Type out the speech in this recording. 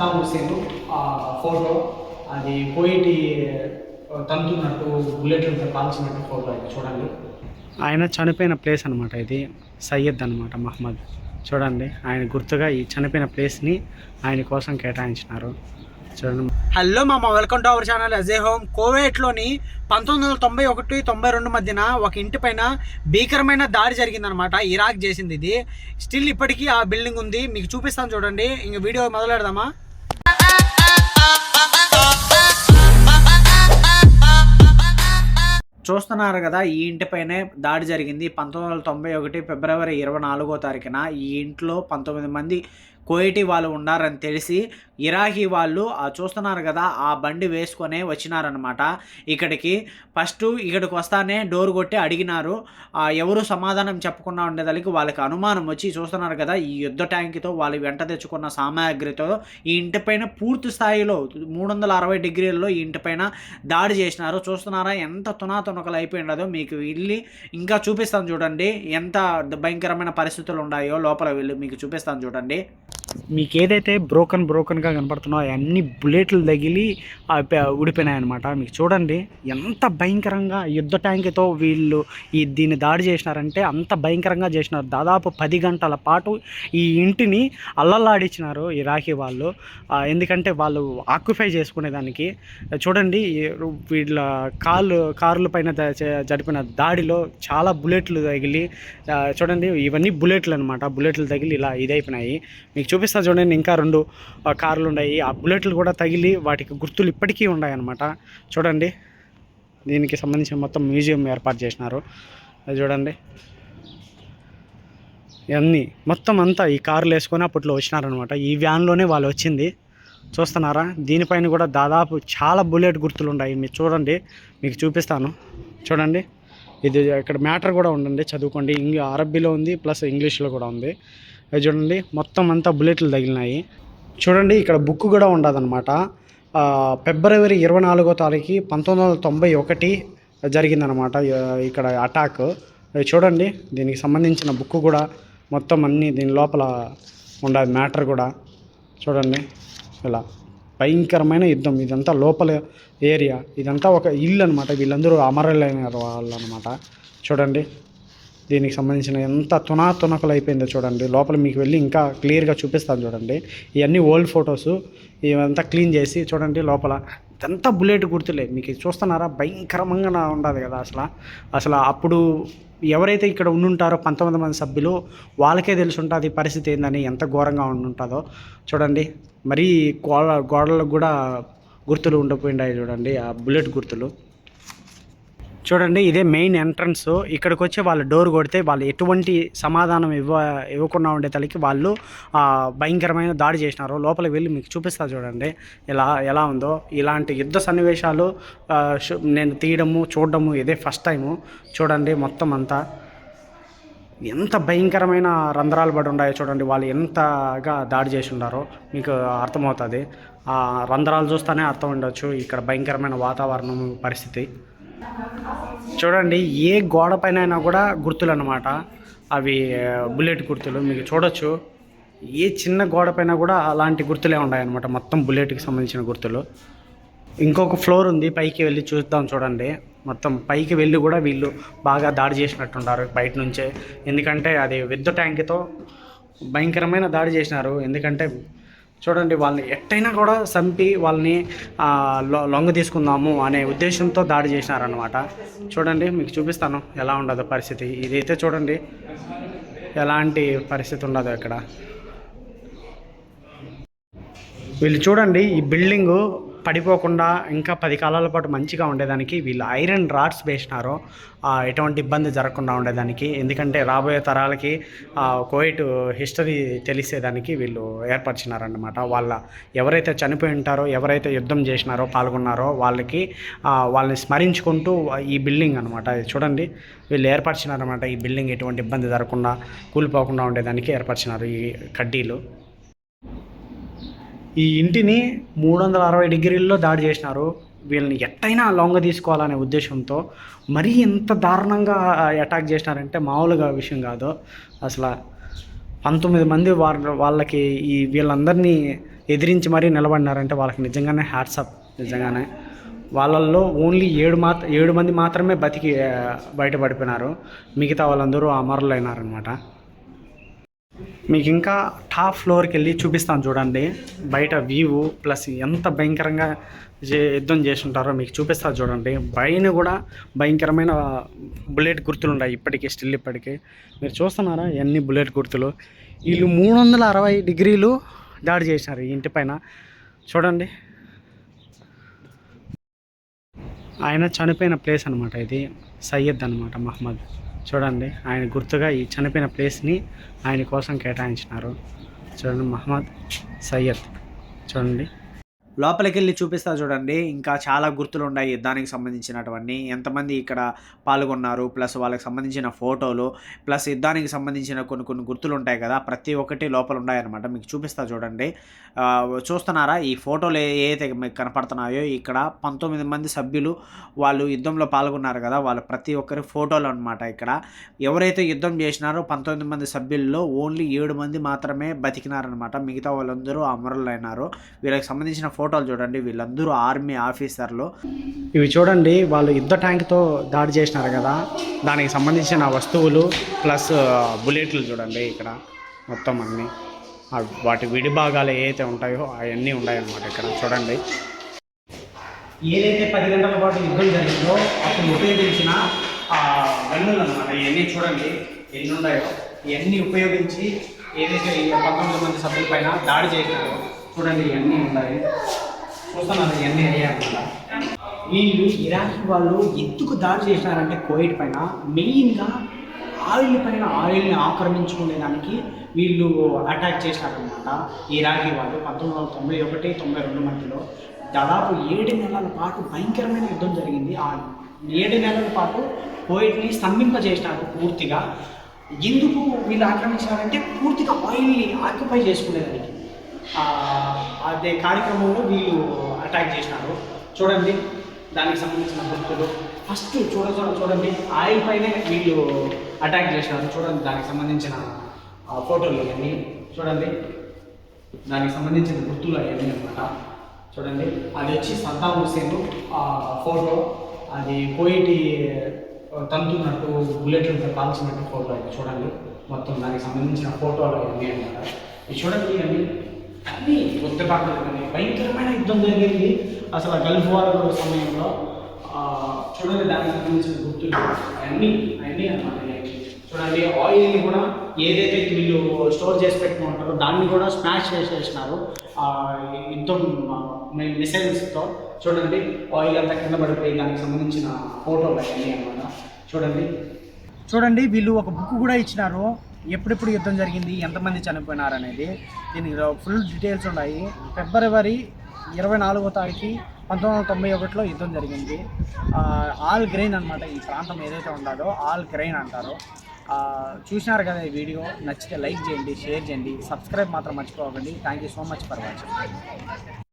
సద్దాం హుసేన్ ఆ ఫోటో అది పోయిటి తంతున్నట్టు బుల్లెట్లతో కాల్చినట్టు ఫోటో అది చూడండి. ఆయన చనిపోయిన ప్లేస్ అనమాట ఇది సయ్యద్ అనమాట మహమ్మద్ చూడండి ఆయన గుర్తుగా ఈ చనిపోయిన ప్లేస్ని ఆయన కోసం కేటాయించినారు. చూడండి. హలో మామ welcome to our channel Ajay home. కోవేట్లోని పంతొమ్మిది వందల తొంభై ఒకటి తొంభై రెండు మధ్యన ఒక ఇంటి పైన భీకరమైన దాడి జరిగిందనమాట ఇరాక్ చేసింది ఇది. స్టిల్ ఇప్పటికీ ఆ బిల్డింగ్ ఉంది మీకు చూపిస్తాను చూడండి. ఇంక వీడియో మొదలెడదామా? చూస్తున్నారు కదా ఈ ఇంటిపైనే దాడి జరిగింది. పంతొమ్మిది వందల తొంభై ఒకటి ఫిబ్రవరి ఇరవై నాలుగో తారీఖున ఈ ఇంట్లో పంతొమ్మిది మంది కోయిటి వాళ్ళు ఉన్నారని తెలిసి ఇరాహీ వాళ్ళు చూస్తున్నారు కదా ఆ బండి వేసుకొనే వచ్చినారనమాట ఇక్కడికి ఫస్ట్ ఇక్కడికి వస్తానే డోర్ కొట్టి అడిగినారు. ఎవరు సమాధానం చెప్పకుండా ఉండేదానికి వాళ్ళకి అనుమానం వచ్చి చూస్తున్నారు కదా ఈ యుద్ధ ట్యాంక్తో వాళ్ళు వెంట తెచ్చుకున్న సామాగ్రితో ఈ ఇంటిపైన పూర్తి స్థాయిలో మూడు వందల అరవై డిగ్రీల్లో ఈ ఇంటిపైన దాడి చేసినారు. చూస్తున్నారా ఎంత తునాతునకలు అయిపోయినదో మీకు వెళ్ళి ఇంకా చూపిస్తాను చూడండి. ఎంత భయంకరమైన పరిస్థితులు ఉన్నాయో లోపల వెళ్ళి మీకు చూపిస్తాను చూడండి. మీకు ఏదైతే బ్రోకన్ బ్రోకన్గా కనపడుతున్నాయో అన్ని బుల్లెట్లు తగిలి ఆ అనమాట మీకు చూడండి ఎంత భయంకరంగా యుద్ధ ట్యాంక్తో వీళ్ళు ఈ దీన్ని దాడి చేసినారంటే అంత భయంకరంగా చేసినారు. దాదాపు పది గంటల పాటు ఈ ఇంటిని అల్లల్లాడించినారు ఈ రాఖీ వాళ్ళు. ఎందుకంటే వాళ్ళు ఆక్యుపై చేసుకునేదానికి. చూడండి వీళ్ళ కాళ్ళు కార్ల పైన జరిపిన దాడిలో చాలా బుల్లెట్లు తగిలి చూడండి ఇవన్నీ బుల్లెట్లు అనమాట బుల్లెట్లు తగిలి ఇలా ఇదైపోయినాయి. మీకు చూపిస్తా చూడండి ఇంకా రెండు కార్లు ఉన్నాయి. ఆ బుల్లెట్లు కూడా తగిలి వాటికి గుర్తులు ఇప్పటికీ ఉన్నాయన్నమాట. చూడండి దీనికి సంబంధించిన మొత్తం మ్యూజియం ఏర్పాటు చేసినారు. అది చూడండి. ఇవన్నీ మొత్తం అంతా ఈ కార్లు వేసుకొని అప్పట్లో వచ్చినారనమాట ఈ వ్యాన్లోనే వాళ్ళు వచ్చింది. చూస్తున్నారా? దీనిపైన కూడా దాదాపు చాలా బుల్లెట్ గుర్తులు ఉన్నాయి. మీరు చూడండి మీకు చూపిస్తాను. చూడండి ఇది ఇక్కడ మ్యాటర్ కూడా ఉండండి చదువుకోండి. ఇంగ్ అరబ్బీలో ఉంది ప్లస్ ఇంగ్లీష్లో కూడా ఉంది. అది చూడండి మొత్తం అంతా బుల్లెట్లు తగిలినాయి. చూడండి ఇక్కడ బుక్ కూడా ఉండదన్నమాట. ఫిబ్రవరి ఇరవై నాలుగో తారీఖు పంతొమ్మిది వందల తొంభై ఒకటి జరిగిందనమాట ఇక్కడ అటాక్ చూడండి దీనికి సంబంధించిన బుక్ కూడా మొత్తం అన్నీ దీని లోపల ఉండదు మ్యాటర్ కూడా. చూడండి ఇలా భయంకరమైన యుద్ధం. ఇదంతా లోపల ఏరియా ఇదంతా ఒక ఇల్లు అనమాట వీళ్ళందరూ అమరులైన వాళ్ళు అనమాట చూడండి దీనికి సంబంధించిన ఎంత తునాతునకలు అయిపోయిందో చూడండి. లోపల మీకు వెళ్ళి ఇంకా క్లియర్గా చూపిస్తాను చూడండి. ఇవన్నీ ఓల్డ్ ఫొటోస్. ఇవంతా క్లీన్ చేసి చూడండి లోపల. ఇదంతా బుల్లెట్ గుర్తులే. మీకు చూస్తున్నారా? భయంకరంగా ఉండదు కదా అసలు. అసలు అప్పుడు ఎవరైతే ఇక్కడ ఉండుంటారో పంతొమ్మిది మంది సభ్యులు వాళ్ళకే తెలిసి ఉంటుంది పరిస్థితి ఏందని ఎంత ఘోరంగా ఉండుంటుందో చూడండి. మరీ గోడ గోడలకు కూడా గుర్తులు ఉండిపోయిండాయి చూడండి ఆ బుల్లెట్ గుర్తులు. చూడండి ఇదే మెయిన్ ఎంట్రన్స్. ఇక్కడికి వచ్చి వాళ్ళు డోర్ కొడితే వాళ్ళు ఎటువంటి సమాధానం ఇవ్వ ఇవ్వకుండా ఉండే తలకి వాళ్ళు భయంకరమైన దాడి చేసినారు. లోపల వెళ్ళి మీకు చూపిస్తా చూడండి. ఎలా ఎలా ఉందో. ఇలాంటి యుద్ధ సన్నివేశాలు నేను తీయడము చూడడము ఇదే ఫస్ట్ టైము. చూడండి మొత్తం అంతా. ఎంత భయంకరమైన రంధ్రాలు పడి ఉన్నాయో చూడండి. వాళ్ళు ఎంతగా దాడి చేసి ఉన్నారో మీకు అర్థమవుతుంది. ఆ రంధ్రాలు చూస్తేనే అర్థం ఉండొచ్చు. ఇక్కడ భయంకరమైన వాతావరణం పరిస్థితి. చూడండి ఏ గోడ పైన అయినా కూడా గుర్తులు అన్నమాట అవి బుల్లెట్ గుర్తులు మీకు చూడొచ్చు. ఏ చిన్న గోడ పైన కూడా అలాంటి గుర్తులే ఉన్నాయన్నమాట మొత్తం బుల్లెట్కి సంబంధించిన గుర్తులు. ఇంకొక ఫ్లోర్ ఉంది పైకి వెళ్ళి చూద్దాం చూడండి. మొత్తం పైకి వెళ్ళి కూడా వీళ్ళు బాగా దాడి చేసినట్టున్నారు బయట నుంచే. ఎందుకంటే అది విద్యుత్ ట్యాంక్తో భయంకరమైన దాడి చేసినారు. ఎందుకంటే చూడండి వాళ్ళని ఎట్టయినా కూడా చంపి వాళ్ళని లొంగ తీసుకుందాము అనే ఉద్దేశంతో దాడి చేసినారనమాట చూడండి మీకు చూపిస్తాను ఎలా ఉండదు పరిస్థితి. ఇదైతే చూడండి ఎలాంటి పరిస్థితి ఉండదు ఇక్కడ వీళ్ళు చూడండి ఈ బిల్డింగు పడిపోకుండా ఇంకా పది కాలాల పాటు మంచిగా ఉండేదానికి వీళ్ళు ఐరన్ రాడ్స్ వేసినారు. ఎటువంటి ఇబ్బంది జరగకుండా ఉండేదానికి. ఎందుకంటే రాబోయే తరాలకి ఆ, కోవిడ్ హిస్టరీ తెలిసేదానికి వీళ్ళు ఏర్పరిచినారన్నమాట. వాళ్ళ ఎవరైతే చనిపోయి ఉంటారో ఎవరైతే యుద్ధం చేసినారో పాల్గొన్నారో వాళ్ళకి వాళ్ళని స్మరించుకుంటూ ఈ బిల్డింగ్ అనమాట చూడండి వీళ్ళు ఏర్పరిచినారన్నమాట. ఈ బిల్డింగ్ ఎటువంటి ఇబ్బంది జరగకుండా కూలిపోకుండా ఉండేదానికి ఏర్పరిచినారు ఈ కడ్డీలు. ఈ ఇంటిని మూడు వందల అరవై డిగ్రీల్లో దాడి చేసినారు. వీళ్ళని ఎట్టయినా లొంగ తీసుకోవాలనే ఉద్దేశంతో మరీ ఎంత దారుణంగా అటాక్ చేసినారంటే మామూలుగా విషయం కాదు. అసలు పంతొమ్మిది మంది వాళ్ళ వాళ్ళకి ఈ వీళ్ళందరినీ ఎదిరించి మరీ నిలబడినారంటే వాళ్ళకి నిజంగానే హ్యాట్సప్ నిజంగానే. వాళ్ళల్లో ఓన్లీ ఏడు మాత్ర ఏడు మంది మాత్రమే బతికి బయటపడిపోయినారు. మిగతా వాళ్ళందరూ అమరులైనారనమాట మీకు ఇంకా టాప్ ఫ్లోర్కి వెళ్ళి చూపిస్తాను చూడండి. బయట వ్యూ ప్లస్ ఎంత భయంకరంగా యుద్ధం చేసి ఉంటారో మీకు చూపిస్తారు చూడండి. పైన కూడా భయంకరమైన బుల్లెట్ గుర్తులు ఉన్నాయి ఇప్పటికీ స్టిల్ ఇప్పటికీ. మీరు చూస్తున్నారా ఎన్ని బుల్లెట్ గుర్తులు? వీళ్ళు మూడు వందల అరవై డిగ్రీలు దాడి చేసినారు ఈ ఇంటి పైన. చూడండి. ఆయన చనిపోయిన ప్లేస్ అనమాట ఇది. సయ్యద్ అనమాట మహమ్మద్. చూడండి ఆయన గుర్తుగా ఈ చనిపోయిన ప్లేస్ని ఆయన కోసం కేటాయించినారు. చూడండి మహమ్మద్ సయ్యద్. చూడండి. లోపలికి వెళ్ళి చూపిస్తా చూడండి. ఇంకా చాలా గుర్తులు ఉన్నాయి యుద్ధానికి సంబంధించినటువంటి. ఎంతమంది ఇక్కడ పాల్గొన్నారు ప్లస్ వాళ్ళకి సంబంధించిన ఫోటోలు ప్లస్ యుద్ధానికి సంబంధించిన కొన్ని కొన్ని గుర్తులు ఉంటాయి కదా. ప్రతి ఒక్కటి లోపల ఉన్నాయన్నమాట మీకు చూపిస్తా చూడండి. చూస్తున్నారా? ఈ ఫోటోలు ఏ- ఏదైతే మీకు కనపడుతున్నాయో ఇక్కడ పంతొమ్మిది మంది సభ్యులు వాళ్ళు యుద్ధంలో పాల్గొన్నారు కదా. వాళ్ళ ప్రతి ఒక్కరి ఫోటోలు అనమాట ఇక్కడ. ఎవరైతే యుద్ధం చేసినారో పంతొమ్మిది మంది సభ్యుల్లో ఓన్లీ ఏడు మంది మాత్రమే బతికినారనమాట మిగతా వాళ్ళందరూ అమరులైనారు. వీళ్ళకి సంబంధించిన ఫోటో ఫోటోలు చూడండి వీళ్ళందరూ ఆర్మీ ఆఫీసర్లు. ఇవి చూడండి వాళ్ళు యుద్ధ ట్యాంక్తో దాడి చేసినారు కదా. దానికి సంబంధించిన వస్తువులు ప్లస్ బుల్లెట్లు చూడండి ఇక్కడ మొత్తం అన్నీ. వాటి విడిభాగాలు ఏవైతే ఉంటాయో అవన్నీ ఉన్నాయన్నమాట ఇక్కడ చూడండి. ఏదైతే పది గంటల పాటు యుద్ధం జరిగిందో అప్పుడు ఉపయోగించిన గన్నులు అనమాట ఇవన్నీ చూడండి. ఎన్ని ఉన్నాయో ఇవన్నీ ఉపయోగించి ఏదైతే పంతొమ్మిది మంది సభ్యులపైన దాడి చేసినారో చూడండి ఇవన్నీ ఉన్నాయి. చూస్తున్నారు ఇవన్నీ అయ్యాకుండా వీళ్ళు ఇరాక్ వాళ్ళు ఎందుకు దాడి చేసినారంటే కోవిడ్ పైన మెయిన్గా ఆయిల్ పైన ఆయిల్ని ఆక్రమించుకునేదానికి వీళ్ళు అటాక్ చేశారనమాట ఇరాకీ వాళ్ళు పంతొమ్మిది వందల తొంభై ఒకటి తొంభై రెండు మధ్యలో దాదాపు ఏడు నెలల పాటు భయంకరమైన యుద్ధం జరిగింది. ఆ ఏడు నెలల పాటు కోవిడ్ని స్తంభింపజేసినారు పూర్తిగా. ఎందుకు వీళ్ళు ఆక్రమించారంటే పూర్తిగా ఆయిల్ని ఆక్యుపై చేసుకునేదానికి. అదే కార్యక్రమంలో వీళ్ళు అటాక్ చేసినారు. చూడండి దానికి సంబంధించిన గుర్తులు ఫస్ట్ చూడ చూడ చూడండి ఆయిల్ పైనే వీళ్ళు అటాక్ చేసినారు. చూడండి దానికి సంబంధించిన ఫోటోలు ఇవన్నీ. చూడండి దానికి సంబంధించిన గుర్తులు అవన్నీ అనమాట చూడండి అది వచ్చి సద్దాం హుసేన్ ఫోటో. అది కోయిటి తంతున్నట్టు బుల్లెట్లతో కాల్చినట్టు ఫోటో అది చూడండి. మొత్తం దానికి సంబంధించిన ఫోటోలు అవన్నీ అనమాట ఇది చూడండి అన్ని కానీ గుర్తుపాట్లు కానీ భయంకరమైన యుద్ధం జరిగింది. అసలు ఆ గల్ఫ్ వార్ సమయంలో చూడండి దానికి సంబంధించిన గుర్తులు. అన్నీ అన్నీ అనమాట చూడండి ఆయిల్ని కూడా ఏదైతే వీళ్ళు స్టోర్ చేసి పెట్టుకుంటారో దాన్ని కూడా స్మాష్ చేసేసినారు. యుద్ధం మిసైల్స్తో చూడండి ఆయిల్ అంతా కింద పడిపోయి దానికి సంబంధించిన ఫోటోలు అవన్నీ అనమాట చూడండి. చూడండి వీళ్ళు ఒక బుక్ కూడా ఇచ్చినారు. ఎప్పుడెప్పుడు యుద్ధం జరిగింది ఎంతమంది చనిపోయినారు అనేది దీనికి ఫుల్ డీటెయిల్స్ ఉన్నాయి. ఫిబ్రవరి ఇరవై నాలుగో తారీఖు పంతొమ్మిది వందల తొంభై ఒకటిలో యుద్ధం జరిగింది. ఆల్ గ్రెయిన్ అనమాట ఈ ప్రాంతం ఏదైతే ఉండాలో ఆల్ గ్రెయిన్ అంటారు. చూసినారు కదా ఈ వీడియో నచ్చితే లైక్ చేయండి షేర్ చేయండి సబ్స్క్రైబ్ మాత్రం మర్చిపోకండి. Thank you so much for watching